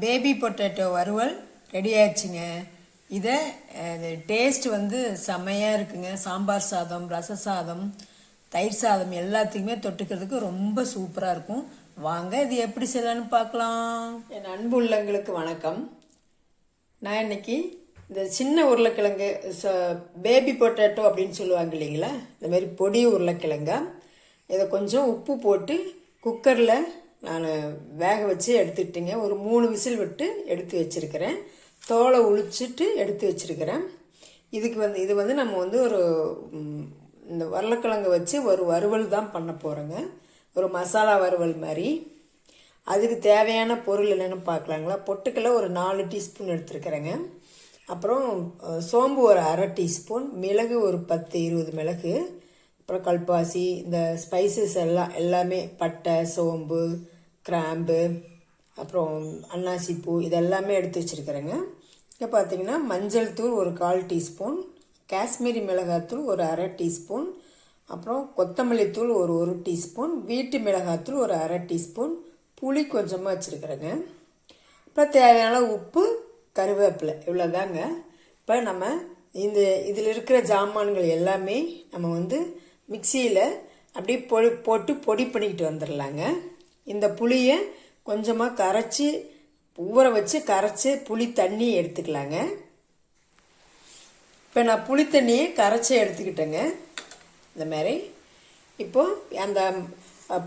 Baby potato வறுவல் ready ஆயிடுச்சுங்க இதை டேஸ்ட் வந்து செம்மையாக இருக்குங்க. சாம்பார் சாதம் ரச சாதம் தயிர் சாதம் எல்லாத்துக்குமே தொட்டுக்கிறதுக்கு ரொம்ப சூப்பராக இருக்கும். வாங்க இது எப்படி செய்யலான்னு பார்க்கலாம். என் அன்பு உள்ளங்களுக்கு வணக்கம். நான் இன்னைக்கு இந்த சின்ன உருளைக்கிழங்கு பேபி பொட்டேட்டோ அப்படின்னு சொல்லுவாங்க இல்லைங்களா? இந்த மாதிரி பொடி உருளைக்கிழங்க. இதை கொஞ்சம் உப்பு போட்டு குக்கரில் நான் வேக வச்சு எடுத்துக்கிட்டேங்க. ஒரு மூணு விசில் விட்டு எடுத்து வச்சுருக்கிறேன். தோலை உளிச்சிட்டு எடுத்து வச்சுருக்கிறேன். இதுக்கு வந்து இது வந்து நம்ம வந்து ஒரு இந்த உருளைக்கிழங்கு வச்சு ஒரு வறுவல் தான் பண்ண போகிறோங்க ஒரு மசாலா வறுவல் மாதிரி அதுக்கு தேவையான பொருள் என்னென்னு பார்க்கலாங்களா பொட்டுக்கல்ல ஒரு நாலு டீஸ்பூன் எடுத்துருக்கிறேங்க. அப்புறம் சோம்பு ஒரு அரை டீஸ்பூன் மிளகு ஒரு பத்து இருபது மிளகு அப்புறம் கல்பாசி இந்த ஸ்பைசஸ் எல்லாம் எல்லாமே பட்டை சோம்பு கிராம்பு அப்புறம் அன்னாசி பூ இதெல்லாமே எடுத்து வச்சுருக்கிறேங்க. இங்கே பார்த்தீங்கன்னா மஞ்சள் தூள் ஒரு கால் டீஸ்பூன் காஷ்மீரி மிளகாத்தூள் ஒரு அரை டீஸ்பூன் அப்புறம் கொத்தமல்லி தூள் ஒரு ஒரு டீஸ்பூன் வீட்டு மிளகாத்தூள் ஒரு அரை டீஸ்பூன் புளி கொஞ்சமாக வச்சுருக்கிறேங்க. அப்புறம் தேவையான உப்பு கருவேப்பிலை இவ்வளோதாங்க இப்போ நம்ம இந்த இதில் இருக்கிற ஜாமான்கள் எல்லாமே நம்ம வந்து மிக்சியில் அப்படியே பொடி போட்டு பொடி பண்ணிக்கிட்டு வந்துடலாங்க இந்த புளியை கொஞ்சமாக கரைச்சி ஊற வச்சு கரைச்சி புளி தண்ணி எடுத்துக்கலாங்க. இப்போ நான் புளி தண்ணியை கரைச்சி எடுத்துக்கிட்டேங்க. இந்த மாதிரி. இப்போது அந்த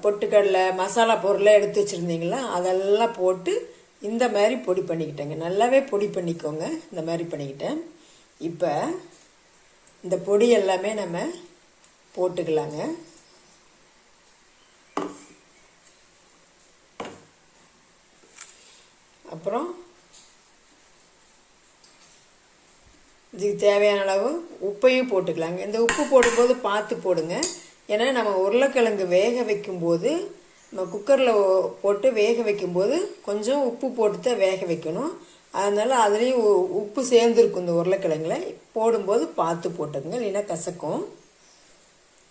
பொட்டுக்கடலை மசாலா பொருளை எடுத்து வச்சுருந்தீங்களா? அதெல்லாம் போட்டு இந்த மாதிரி பொடி பண்ணிக்கிட்டேங்க. நல்லாவே பொடி பண்ணிக்கோங்க. இந்த மாதிரி பண்ணிக்கிட்டேன். இப்போ இந்த பொடி எல்லாமே நம்ம போட்டுக்கலாங்க. அப்புறம் இதுக்கு தேவையான அளவு உப்பையும் போட்டுக்கலாங்க. இந்த உப்பு போடும்போது பார்த்து போடுங்க. ஏன்னா நம்ம உருளைக்கிழங்கு வேக வைக்கும்போது நம்ம குக்கரில் போட்டு வேக வைக்கும்போது கொஞ்சம் உப்பு போட்டு தான் வேக வைக்கணும். அதனால் அதுலேயும் உ- உப்பு சேர்ந்துருக்கும் இந்த உருளைக்கிழங்குல. போடும்போது பார்த்து போட்டுக்கங்க இல்லைன்னா கசக்கும்.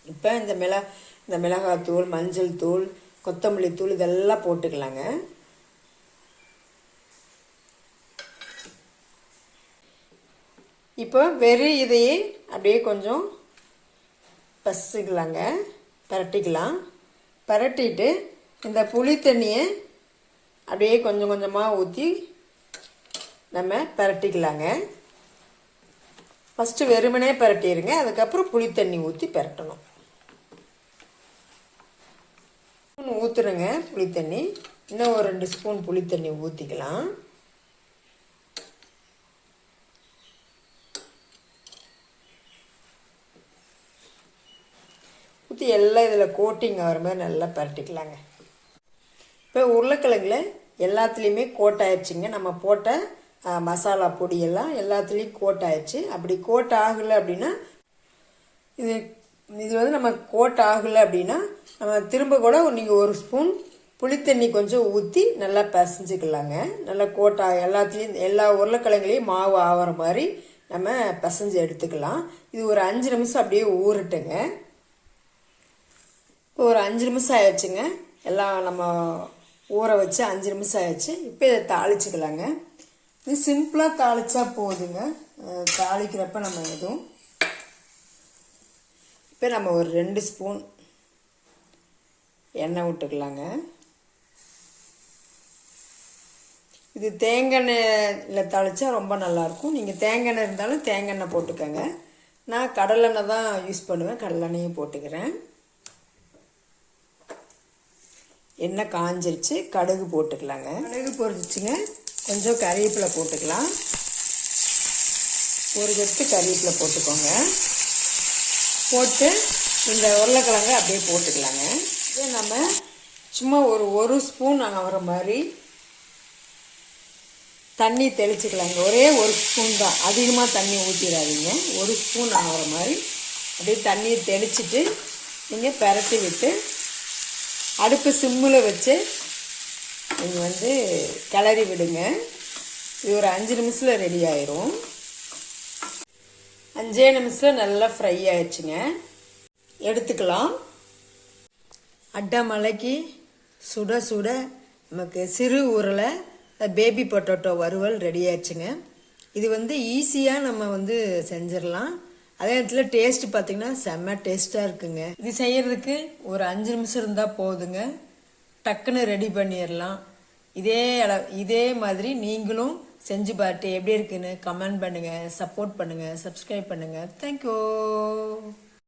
இப்போ இந்த மிள இந்த மிளகாத்தூள் மஞ்சள் தூள் கொத்தமல்லி தூள் இதெல்லாம் போட்டுக்கலாங்க. இப்போ வெறும் இதையே அப்படியே கொஞ்சம் பசிக்கலாங்க. பரட்டிக்கலாம். பரட்டிட்டு இந்த புளி தண்ணியை அப்படியே கொஞ்சம் கொஞ்சமாக ஊற்றி நம்ம பரட்டிக்கலாங்க. ஃபஸ்ட்டு வெறுமனே பரட்டிடுங்க அதுக்கப்புறம் புளி தண்ணி ஊற்றி பரட்டணும். ஸ்பூன் ஊற்றுறங்க புளி தண்ணி. இன்னும் ஒரு ரெண்டு ஸ்பூன் புளி தண்ணி ஊற்றிக்கலாம் ஊற்றி எல்லாம் இதில் கோட்டிங் ஆகிற மாதிரி நல்லா பரட்டிக்கலாங்க. இப்போ உருளைக்கிழங்குல எல்லாத்துலேயுமே கோட் ஆயிடுச்சுங்க. நம்ம போட்ட மசாலா பொடியெல்லாம் எல்லாத்துலேயும் கோட் ஆயிடுச்சு. அப்படி கோட் ஆகலை அப்படின்னா இது இது வந்து நம்ம கோட் ஆகலை அப்படின்னா நம்ம திரும்ப கூட நீங்கள் ஒரு ஸ்பூன் புளித்தண்ணி கொஞ்சம் ஊற்றி நல்லா பிசைஞ்சுக்கலாங்க. நல்லா கோட்டா எல்லாத்துலேயும் எல்லா உருளைக்கிழங்குலேயும் மாவு ஆகிற மாதிரி நம்ம பிசைஞ்சு எடுத்துக்கலாம். இது ஒரு அஞ்சு நிமிஷம் அப்படியே ஊறட்டுங்க. இப்போ ஒரு அஞ்சு நிமிஷம் ஆயிடுச்சுங்க. எல்லாம் நம்ம ஊற வச்சு அஞ்சு நிமிஷம் ஆயிடுச்சு. இப்போ இதை தாளிச்சுக்கலாங்க. இது சிம்பிளாக தாளிச்சா போதுங்க. தாளிக்கிறப்ப நம்ம எதுவும் இப்போ நம்ம ஒரு ரெண்டு ஸ்பூன் எண்ணெய் விட்டுக்கலாங்க. இது தேங்காய் எண்ணெயில் தாளிச்சா ரொம்ப நல்லாயிருக்கும் நீங்கள் தேங்காய் எண்ணெய் இருந்தாலும் தேங்காய் எண்ணெய் போட்டுக்கோங்க. நான் கடலெண்ணெய் தான் யூஸ் பண்ணுவேன். கடலெண்ணெயும் போட்டுக்கிறேன். எண்ணெய் காஞ்சிருச்சு கடுகு போட்டுக்கலாங்க. கடுகு பொரிச்சிச்சுங்க கொஞ்சம் கறிவேப்பிலை போட்டுக்கலாம். ஒரு கட்டு கறிவேப்பிலை போட்டுக்கோங்க. போட்டு இந்த உருளைக்கிழங்க அப்படியே போட்டுக்கலாங்க. இதே நம்ம சும்மா ஒரு ஒரு ஸ்பூன் ஆகிற மாதிரி தண்ணி தெளிச்சுக்கலாங்க. ஒரே ஒரு ஸ்பூன் தான். அதிகமாக தண்ணி ஊற்றிடாதீங்க ஒரு ஸ்பூன் ஆகிற மாதிரி அப்படியே தண்ணியை தெளிச்சிட்டு நீங்கள் பரட்டி விட்டு அடுப்பு சிம்மில் வச்சு நீங்கள் வந்து கிளறி விடுங்க. இது ஒரு அஞ்சு நிமிஷத்தில் ரெடி ஆயிரும். அஞ்சே நிமிஷத்தில் நல்லா ஃப்ரை ஆயிடுச்சுங்க. எடுத்துக்கலாம். அட்டை மலைக்கு சுட சுட நமக்கு சிறு உருளை பேபி பொட்டோட்டோ வறுவல் ரெடி ஆயிடுச்சுங்க. இது வந்து ஈஸியாக நம்ம வந்து செஞ்சிடலாம். அதே நேரத்தில் டேஸ்ட் பார்த்தீங்கன்னா செம்ம டேஸ்ட்டாக இருக்குங்க. இது செய்யறதுக்கு ஒரு அஞ்சு நிமிஷம் இருந்தால் போதுங்க. டக்குன்னு ரெடி பண்ணிடலாம் இதே அள இதே மாதிரி நீங்களும் செஞ்சு பார்த்து எப்படி இருக்குன்னு கமெண்ட் பண்ணுங்கள் சப்போர்ட் பண்ணுங்கள் சப்ஸ்கிரைப் பண்ணுங்கள் தேங்க்யூ